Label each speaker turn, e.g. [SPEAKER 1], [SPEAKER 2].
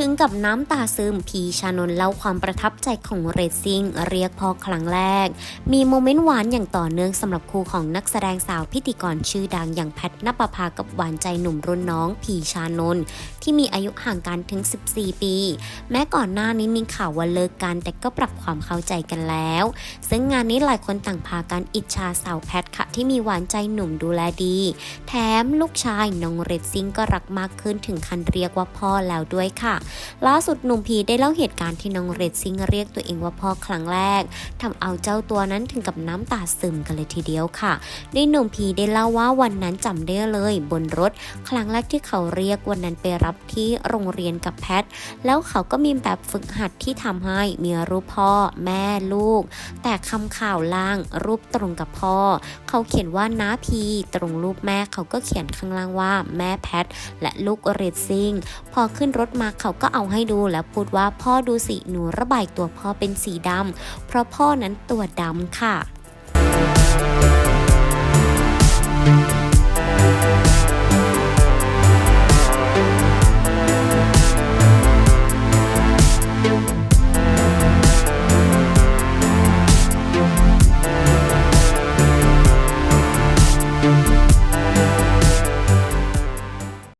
[SPEAKER 1] ถึงกับน้ำตาซึมพีชานนเล่าความประทับใจของเรซซิ่งเรียกพ่อครั้งแรก มีโมเมนต์หวานอย่างต่อเนื่องสำหรับคู่ของนักแสดงสาวพิธีกรชื่อดังอย่างแพทนปภากับหวานใจหนุ่มรุ่นน้องพีชานนท์ที่มีอายุห่างกันถึง 14 ปี แม้ก่อนหน้านี้มีข่าวว่าเลิกกันแต่ก็ปรับความเข้าใจกันแล้ว ซึ่งงานนี้หลายคนต่างพากันอิจฉาสาวแพทค่ะที่มีหวานใจหนุ่มดูแลดี แถมลูกชายน้องเรดซิ่งก็รักมากขึ้นถึงขั้นเรียกว่าพ่อแล้วด้วยค่ะล่าสุดหนุ่มพีได้เล่าเหตุการณ์ที่น้องเรดซิงเรียกตัวเองว่าพ่อครั้งแรกทำเอาเจ้าตัวนั้นถึงกับน้ำตาซึมกันเลยทีเดียวค่ะโดยหนุ่มพีได้เล่าว่าวันนั้นจำได้เลย บนรถ ครั้งแรกที่เขาเรียกวันนั้นไปรับที่โรงเรียนกับแพท แล้วเขาก็มีแบบฝึกหัดที่ทำให้มีรูปพ่อ แม่ลูก แต่คำข่าวล่างรูปตรงกับพ่อ เขาเขียนว่าน้าพีตรงรูปแม่เขาก็เขียนข้างล่างว่าแม่แพทและลูกเรดซิงพอขึ้นรถมาเขาก็เอาให้ดูแล้วพูดว่าพ่อดูสิหนูระบายตัวพ่อเป็นสีดำเพราะพ่อนั้นตัวดำค่ะ